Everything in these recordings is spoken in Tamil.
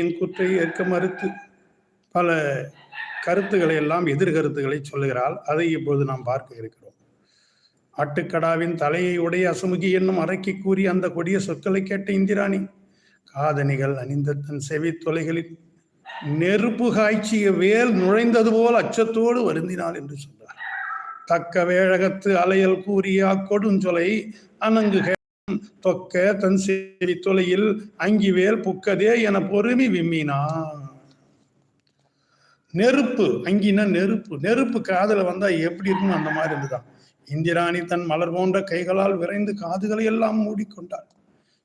என் குற்றை ஏற்க மறுத்து பல கருத்துக்களை எல்லாம் எதிர்கருத்துக்களை சொல்லுகிறாள். அதை இப்போது நாம் பார்க்க இருக்கிறோம். ஆட்டுக்கடாவின் தலையை உடைய அசுமுகி என்னும் அரைக்கி கூறி அந்த கொடிய சொற்களை கேட்ட இந்திராணி காதணிகள் அணிந்த தன் செவி தொலைகளில் நெருப்பு காய்ச்சிய வேல் நுழைந்தது போல் அச்சத்தோடு வருந்தினாள் என்று சொன்னார். தக்க வேழகத்து அலையல் கூறிய அக்கொடுஞ்சொலை அணங்கு தொக்க தன் செவி தொலையில் அங்கி வேல் புக்கதே என பொறுமி விம்மினான். நெருப்பு அங்கினா நெருப்பு. நெருப்பு காதல வந்தா எப்படி இருக்கும் அந்த மாதிரி இருந்துதான். இந்திராணி தன் மலர் போன்ற கைகளால் விரைந்து காதுகளை எல்லாம் மூடிக்கொண்டாள்.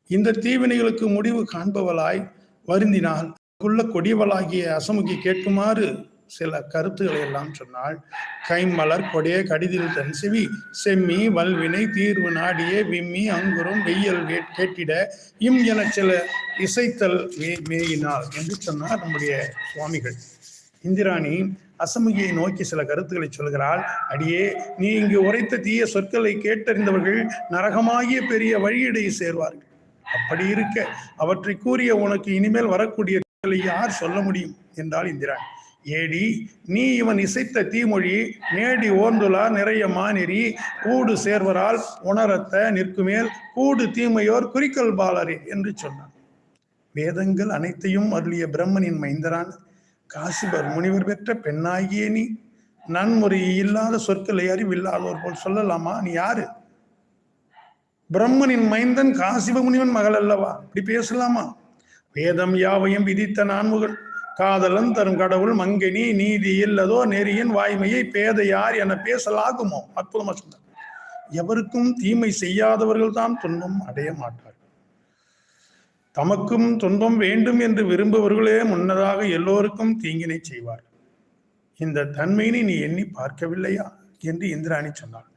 இந்த தீவினைகளுக்கு முடிவு காண்பவளாய் வருந்தினால் உள்ள கொடியவளாகிய அசமுகி கேட்குமாறு சில கருத்துக்களை எல்லாம் சொன்னாள். கைமலர் கொடிய கடிதில் தன் செவி செம்மி வல்வினை தீர்வு நாடிய விம்மி அங்குரும் வெய்யல் கேட்டிட இம் என சில இசைத்தல் மே- மேயினாள் என்று சொன்னார் நம்முடைய சுவாமிகள். இந்திராணி அசமுகியை நோக்கி சில கருத்துக்களை சொல்கிறாள். அடியே நீ இங்கு உரைத்த தீய சொற்களை கேட்டறிந்தவர்கள் நரகமாகிய பெரிய வழியிடையே சேர்வார்கள். அப்படி இருக்க அவற்றை கூறிய உனக்கு இனிமேல் வரக்கூடிய யார் சொல்ல முடியும்? என்றாள் இந்திராணி. ஏடி நீ இவன் இசைத்த தீமொழி நேடி ஓர்ந்துலா நிறைய மாநெறி கூடு சேர்வரால் உணரத்த நிற்குமேல் கூடு தீமையோர் குறிக்கல் பாலரே என்று சொன்னான். வேதங்கள் அனைத்தையும் அருளிய பிரம்மனின் மைந்தரான் காசிபர் முனிவர் பெற்ற பெண்ணாகிய நீ நன்முறை இல்லாத சொற்களை அறிவில்லாதவர் போல் சொல்லலாமா? நீ யாரு? பிரம்மனின் மைந்தன் காசிப முனிவன் மகள் அல்லவா? இப்படி பேசலாமா? வேதம் யாவையும் விதித்த நான்முகள் காதலன் தரும் கடவுள் மங்கினி நீதி இல்லதோ நெறியின் வாய்மையை பேத யார் என பேசலாகுமோ? அற்புதமா சொன்னார். எவருக்கும் தீமை செய்யாதவர்கள் தான் துன்பம் அடைய மாட்டார்கள். தமக்கும் துன்பம் வேண்டும் என்று விரும்புபவர்களே முன்னதாக எல்லோருக்கும் தீங்கினை செய்வார். இந்த தன்மையினை நீ எண்ணி பார்க்கவில்லையா? என்று இந்திராணி சொன்னார்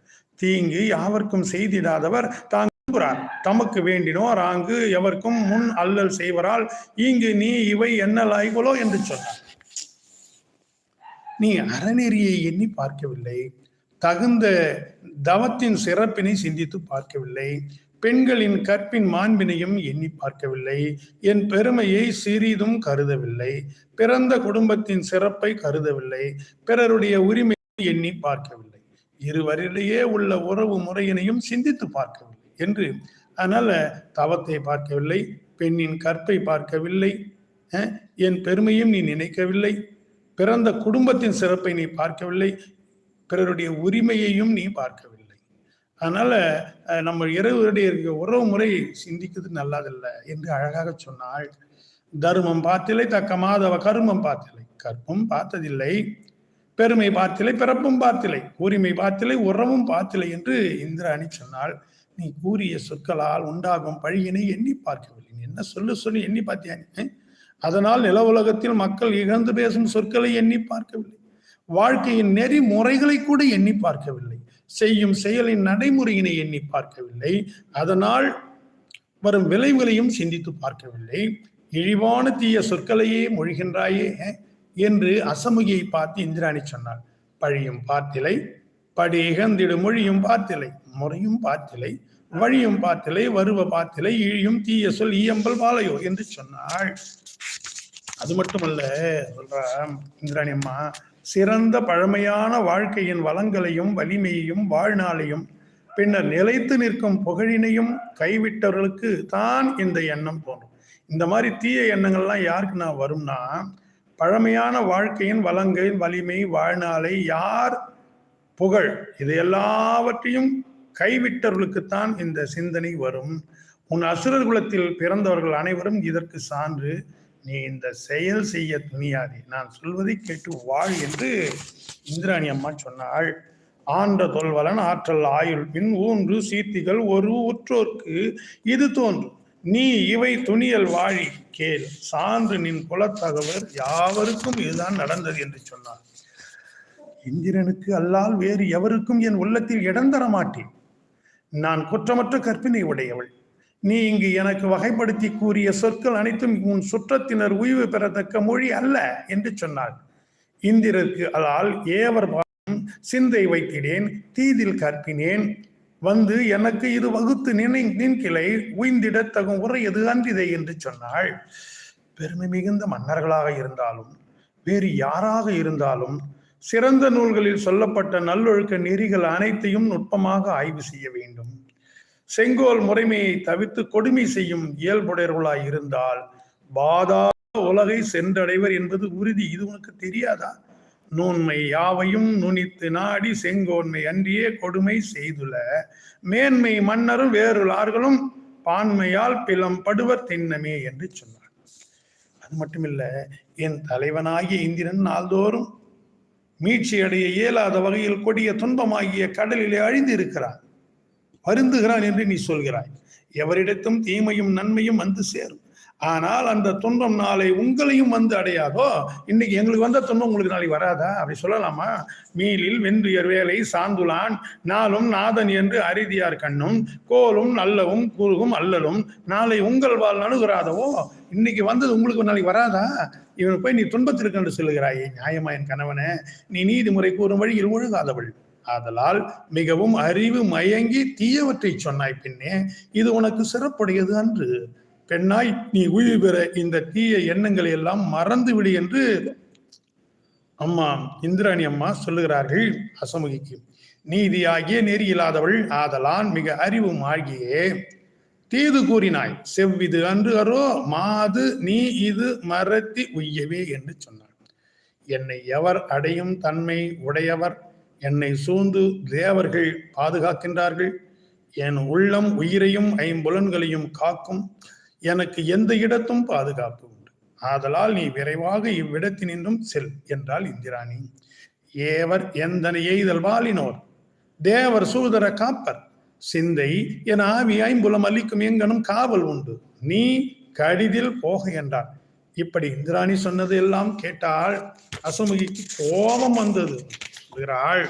தீங்கு யாவர்க்கும் செய்திடாதவர் தாங்க விரும்புகிறார் தமக்கு வேண்டினோர் ஆங்கு எவர்க்கும் முன் அல்லல் செய்வரால் இங்கு நீ இவை என்ன லாய்களோ என்று சொன்னார். நீ அறநெறியை எண்ணி பார்க்கவில்லை. தகுந்த தவத்தின் சிறப்பினை சிந்தித்து பார்க்கவில்லை. பெண்களின் கற்பின் மாண்பினையும் எண்ணி பார்க்கவில்லை. என் பெருமையை சிறிதும் கருதவில்லை. பிறந்த குடும்பத்தின் சிறப்பை கருதவில்லை. பிறருடைய உரிமையை எண்ணி பார்க்கவில்லை. இருவரிடையே உள்ள உறவு முறையினையும் சிந்தித்து பார்க்கவில்லை. என்று. அதனால் தவத்தை பார்க்கவில்லை பெண்ணின் கற்பை பார்க்கவில்லை என் பெருமையும் நீ நினைக்கவில்லை பிறந்த குடும்பத்தின் சிறப்பை நீ பார்க்கவில்லை பிறருடைய உரிமையையும் நீ பார்க்கவில்லை. அதனால நம்ம இறைவருடைய உறவு முறை சிந்திக்கிறது நல்லதில்லை என்று அழகாக சொன்னாள். தர்மம் பார்த்தில்லை தக்கமாதவ கர்மம் கருமம் பார்த்தில்லை கற்பும் பார்த்ததில்லை பெருமை பார்த்தில்லை பிறப்பும் பார்த்தில்லை உரிமை பார்த்தில்லை உறவும் பார்த்தில்லை என்று இந்திராணி சொன்னாள். நீ கூறிய சொற்களால் உண்டாகும் பழியினை எண்ணி பார்க்கவில்லை. நீ என்ன சொல்லு சொல்லி எண்ணி பார்த்தியா நீ? அதனால் நில உலகத்தில் மக்கள் இகழ்ந்து பேசும் சொற்களை எண்ணி பார்க்கவில்லை. வாழ்க்கையின் நெறிமுறைகளை கூட எண்ணி பார்க்கவில்லை. செய்யும் செயலின் நடைமுறையினை எண்ணி பார்க்கவில்லை. அதனால் வரும் விளைவுகளையும் சிந்தித்து பார்க்கவில்லை. இழிவான தீய சொற்களையே மொழிகின்றாயே என்று அசமுகியை பார்த்து இந்திராணி சொன்னாள். பழியும் பார்த்திலை படி இகந்திடு மொழியும் பார்த்திலை முறையும் பார்த்திலை வழியும் பார்த்திலை வருவ பார்த்திலை இழியும் தீய சொல் ஈயம்பல் பாலையோ என்று சொன்னாள். அது மட்டுமல்ல சொல்ற இந்திராணி அம்மா சிறந்த பழமையான வாழ்க்கையின் வளங்களையும் வலிமையையும் வாழ்நாளையும் பின்னர் நிலைத்து நிற்கும் புகழினையும் கைவிட்டவர்களுக்கு தான் இந்த எண்ணம் தோன்றும். இந்த மாதிரி தீய எண்ணங்கள்லாம் யாருக்கு நான் வரும்னா பழமையான வாழ்க்கையின் வளங்கள் வலிமை வாழ்நாளை யார் புகழ். இது எல்லாவற்றையும் கைவிட்டவர்களுக்குத்தான் இந்த சிந்தனை வரும். உன் அசுரர் குலத்தில் பிறந்தவர்கள் அனைவரும் இதற்கு சான்று. நீ இந்த செயல் செய்ய துணியாதே. நான் சொல்வதை கேட்டு வாழ் என்று இந்திராணி அம்மா சொன்னாள். ஆண்ட தொல்வலன் ஆற்றல் ஆயுள் பின் ஊன்று சீர்த்திகள் ஒரு உற்றோர்க்கு இது தோன்றும் நீ இவை துணியல் வாழி கேள். சான்று நின் குலத்தகவர் யாவருக்கும் இதுதான் நடந்தது என்று சொன்னார். இந்திரனுக்கு அல்லால் வேறு எவருக்கும் என் உள்ளத்தில் இடம் தர மாட்டேன் நான் குற்றமற்ற கற்பினை உடையவள். நீ இங்கு எனக்கு வகைப்படுத்தி கூறிய சொற்கள் அனைத்தும் உன் சுற்றத்தினர் உய்வு பெறத்தக்க மொழி அல்ல என்று சொன்னாள். இந்திரருக்கு அதால் ஏவர் சிந்தை வைத்திடேன் தீதில் கற்பினேன். வந்து எனக்கு இது வகுத்து நினை நின் கிளை உய்ந்திடத் தகும் உரை எது அன்றிதை என்று சொன்னாள். பெருமை மிகுந்த மன்னர்களாக இருந்தாலும் வேறு யாராக இருந்தாலும் சிறந்த நூல்களில் சொல்லப்பட்ட நல்லொழுக்க நெறிகள் அனைத்தையும் நுட்பமாக ஆய்வு செய்ய வேண்டும். செங்கோல் முறைமையை தவிர்த்து கொடுமை செய்யும் இயல்புடையவர்களாய் இருந்தால் பாதா உலகை சென்றடைவர் என்பது உறுதி. இது உனக்கு தெரியாதா? நூன்மை யாவையும் நுனித்து நாடி செங்கோன்மை அன்றியே கொடுமை செய்துல மேன்மை மன்னரும் வேறுளார்களும் பான்மையால் பிலம் படுவர் திண்ணமே என்று சொன்னார். அது மட்டுமில்ல என் தலைவனாகிய இந்திரன் நாள்தோறும் மீட்சி அடைய இயலாத வகையில் கொடிய துன்பமாகிய கடலிலே அழிந்து இருக்கிறான் வருந்துகிறான் என்று நீ சொல்கிறாய். எவரிடத்தும் தீமையும் நன்மையும் வந்து சேரும். ஆனால் அந்த துன்பம் நாளை உங்களையும் வந்து அடையாதோ? இன்னைக்கு எங்களுக்கு வந்த துன்பம் உங்களுக்கு நாளைக்கு வராதா? அப்படி சொல்லலாமா? மீளில் வெந்துயர் வேலை சாந்துலான் நாளும் நாதன் என்று அரிதியார் கண்ணும் கோலும் நல்லவும் கூறுகும் அல்லலும் நாளை உங்கள் வாழ் அணுகுறாதவோ இன்னைக்கு வந்தது உங்களுக்கு நாளைக்கு வராதா? இவன் போய் நீ துன்பத்திற்கு என்று சொல்லுகிறாயே நியாயமா என் கணவனே? நீ நீதிமுறை கூறும் வழியில் ஒழுகாதவள். ஆதலால் மிகவும் அறிவு மயங்கி தீயவற்றை சொன்னாய் பின்னே இது உனக்கு சிறப்புடையது அன்று. பெண்ணாய் நீ உயிர் பெற இந்த தீய எண்ணங்களை எல்லாம் மறந்து விடு என்று அம்மா இந்திராணி அம்மா சொல்லுகிறார்கள் அசமுகிக்கு. நீதியாகிய நெறி இல்லாதவள் ஆதலான் மிக அறிவும் ஆகியே. தீது கூறினாய் செவ்விது அன்று அரோ மாது நீ இது மறத்தி உய்யவே என்று சொன்னார் என்னை எவர் அடையும் தன்மை உடையவர்? என்னை சூழ்ந்து தேவர்கள் பாதுகாக்கின்றார்கள். என் உள்ளம் உயிரையும் ஐம்புலன்களையும் காக்கும். எனக்கு எந்த இடத்தும் பாதுகாப்பு உண்டு. ஆதலால் நீ விரைவாக இவ்விடத்தினின்றும் செல் என்றாள் இந்திராணி. ஏவர் எந்தனை எய்தல் வாலினோர்? தேவர் சூதர காப்பர். சிந்தை. என் ஆவி ஐம்புலம் அளிக்கும் எங்கனும் காவல் உண்டு. நீ கடிதில் போக என்றார் இப்படி இந்திராணி சொன்னது எல்லாம் கேட்டால் அசுமுகிக்கு கோபம் வந்தது. சொல்கிறாள்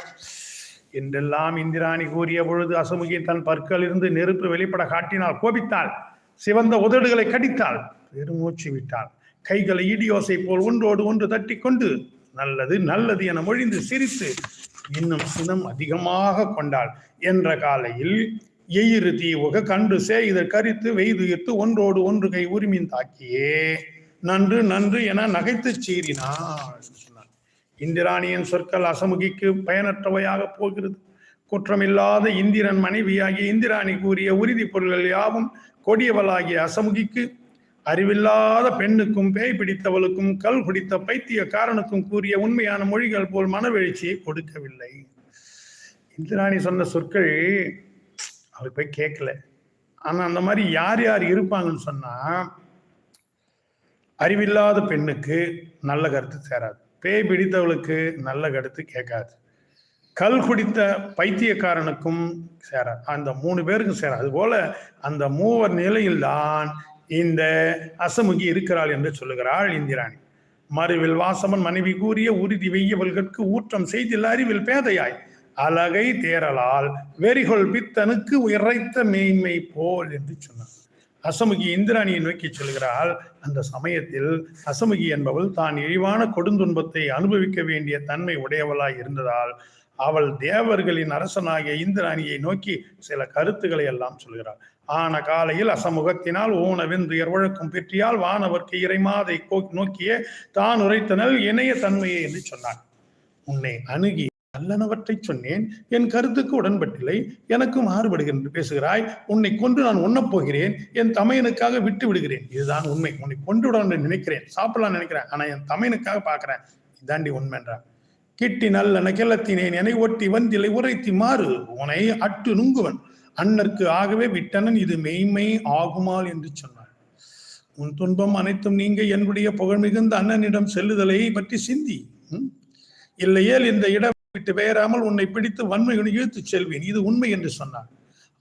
என்றெல்லாம் இந்திராணி கூறிய பொழுது அசுமுகி தன் பற்களிலிருந்து நெருப்பு வெளிப்பட காட்டினால் கோபித்தாள். சிவந்த உதடுகளை கடித்தாள். பெருமூச்சு விட்டாள். கைகளை இடியோசை போல் ஒன்றோடு ஒன்று தட்டி கொண்டு நல்லது நல்லது என மொழிந்து சிரித்து இன்னும் சினம் அதிகமாக கொண்டாள். என்ற காலையில் எயிறு தீவுக கண்டு சேயிதழ் கரித்து வெய்துயிர்த்து ஒன்றோடு ஒன்று கை உரிமின் தாக்கியே. நன்று நன்று என நகைத்து சீறினாள். சொன்னார். இந்திராணியின் சொற்கள் அசமுகிக்கு பயனற்றவையாக போகிறது. குற்றமில்லாத இந்திரன் மனைவியாகிய இந்திராணி கூறிய உறுதி பொருள்கள் யாவும் கொடியவளாகிய அசமுகிக்கு அறிவில்லாத பெண்ணுக்கும் பேய் பிடித்தவளுக்கும் கல் குடித்த பைத்தியக்காரனுக்கும் கூறிய உண்மையான மொழிகள் போல் மனவெழுச்சியை கொடுக்கவில்லை. இந்திராணி சொன்ன சொற்கள் அவளுக்கு போய் கேட்கல. ஆனா அந்த மாதிரி யார் யார் இருப்பாங்கன்னு சொன்னா அறிவில்லாத பெண்ணுக்கு நல்ல கருத்து சேராது. பேய் பிடித்தவளுக்கு நல்ல கருத்து கேட்காது. கல் குடித்த பைத்தியக்காரனுக்கும் சேராது. அந்த மூணு பேருக்கும் சேராது. அதுபோல அந்த மூவர் நிலையில்தான் இந்த அசமுகி இருக்கிறாள் என்று சொல்லுகிறாள் இந்திராணி. மறுவில் வாசமன் மனைவி கூறிய உறுதி வெய்யவள்கட்கு ஊற்றம் செய்தில் அறிவில் பேதையாய். அழகை தேரலால் வெறிகொள் பித்தனுக்கு இறைத்த மேன்மை போல் என்று சொன்னார். அசமுகி இந்திராணியை நோக்கி சொல்கிறாள் அந்த சமயத்தில் அசமுகி என்பவள் தான் இழிவான கொடுந்துன்பத்தை அனுபவிக்க வேண்டிய தன்மை உடையவளாய் இருந்ததால் அவள் தேவர்களின் அரசனாகிய இந்திராணியை நோக்கி சில கருத்துக்களை எல்லாம் சொல்கிறாள். ஆன காலையில் அசமுகத்தினால் ஊனவென்று எர்வழக்கும் பெற்றியால் வானவர்க்கு இறைமாதை கோ- தான் உரைத்தனல் இணைய தன்மையை என்று சொன்னான். உன்னை அணுகி நல்லனவற்றை சொன்னேன். என் கருத்துக்கு உடன்பட்டில்லை. எனக்கு மாறுபடுகிறேன் பேசுகிறாய். உன்னை கொண்டு நான் உண்ணப் போகிறேன் என் தமையனுக்காக விட்டு விடுகிறேன். இதுதான் உண்மை. உன்னை கொண்டு விட நினைக்கிறேன். சாப்பிடலாம் நினைக்கிறேன். ஆனா என் தமையனுக்காக பாக்குறேன் இதாண்டி உண்மைன்றான் கிட்டி நல்லன கிளத்தினேன் என ஒட்டி வந்திலை உரைத்தி மாறு உனை அட்டு நுங்குவன் அன்னர்க்கு ஆகவே விட்டனன் இது மெய்மை ஆகுமால் என்று சொன்னார் உன் துன்பம் அனைத்தும் நீங்க என்னுடைய புகழ் மிகுந்த அண்ணனிடம் செல்லுதலை பற்றி சிந்தி. இல்லையேல் இந்த இடம் விட்டு வேறாமல் உன்னை பிடித்து வன்மையுடன் இழுத்துச் செல்வேன் இது உண்மை என்று சொன்னார்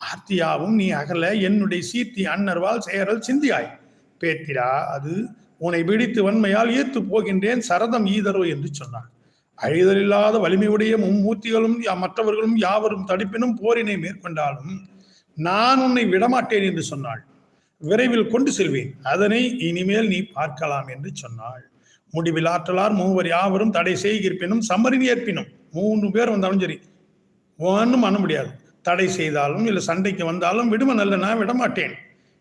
ஆர்த்தியாவும் நீ அகல என்னுடைய சீர்த்தி அன்னர்வால் சேரல் சிந்தியாய். பேத்திரா அது உன்னை பிடித்து வன்மையால் ஈர்த்து போகின்றேன் சரதம் ஈதரோ என்று சொன்னார் அழிதலில்லாத வலிமையுடைய மும்மூர்த்திகளும் யா- மற்றவர்களும் யாவரும் தடுப்பினும் போரினை மேற்கொண்டாலும் நான் உன்னை விடமாட்டேன் என்று சொன்னாள். விரைவில் கொண்டு செல்வேன். அதனை இனிமேல் நீ பார்க்கலாம் என்று சொன்னாள். முடிவில் ஆற்றலார் மூவர் யாவரும் தடை செய்கிருப்பினும் சம்மரின் ஏற்பினும் மூணு பேர் வந்தாலும் சரி ஒன்றும் பண்ண முடியாது. தடை செய்தாலும் இல்லை சண்டைக்கு வந்தாலும் விடும நல்ல நான் விடமாட்டேன்.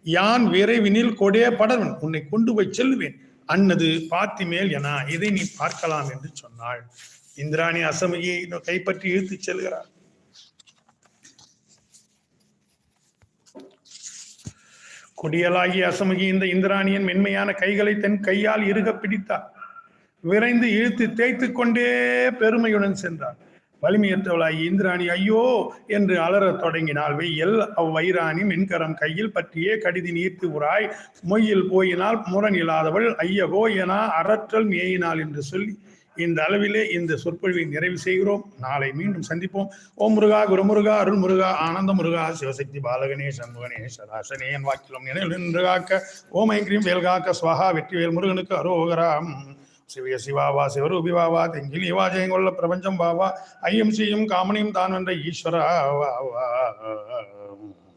யான் விரைவினில் கொடே படவன் உன்னை கொண்டு போய் செல்லுவேன். அன்னது பாத்திமேல் என இதை நீ பார்க்கலாம் என்று சொன்னாள். இந்திராணி அசமையை கைப்பற்றி இழுத்துச் செல்கிறார் கொடியலாகிய அசமகி இந்த இந்திராணியின் மென்மையான கைகளை தன் கையால் இறுக பிடித்தார் விரைந்து இழுத்து தேய்த்து கொண்டே பெருமையுடன் சென்றார் வலிமையற்றவளாகி இந்திராணி ஐயோ! என்று அலறத் தொடங்கினாள். வெயில் அவ்வயிராணி மின்கரம் கையில் பற்றியே கடிதி நீர்த்து உராய் மொய்யில் போயினால் முரண் இல்லாதவள் ஐயகோ என அறற்றல் மேயினாள் என்று சொல்லி இந்த அளவிலே இந்த சொற்பொழிவை நிறைவு செய்கிறோம். நாளை மீண்டும் சந்திப்போம். ஓம் முருகா குருமுருகா அருள் முருகா ஆனந்த முருகா சிவசக்தி பாலகணேஷ் சண்முகணேஷ் சதாசனேன் வாக்கிலும் நினைவு நின்று காக்க ஓம் ஐங்கிரியம் வேல்காக்க ஸ்வஹா வெற்றிவேல் முருகனுக்கு அரோகராம். சிவிய சிவாவா சிவரூபி வாவா தெங்கிலி வா ஜெயங்கொள்ள பிரபஞ்சம் வாவா ஐயம் செய்யும் காமனியும் தான் வென்ற ஈஸ்வரா வா.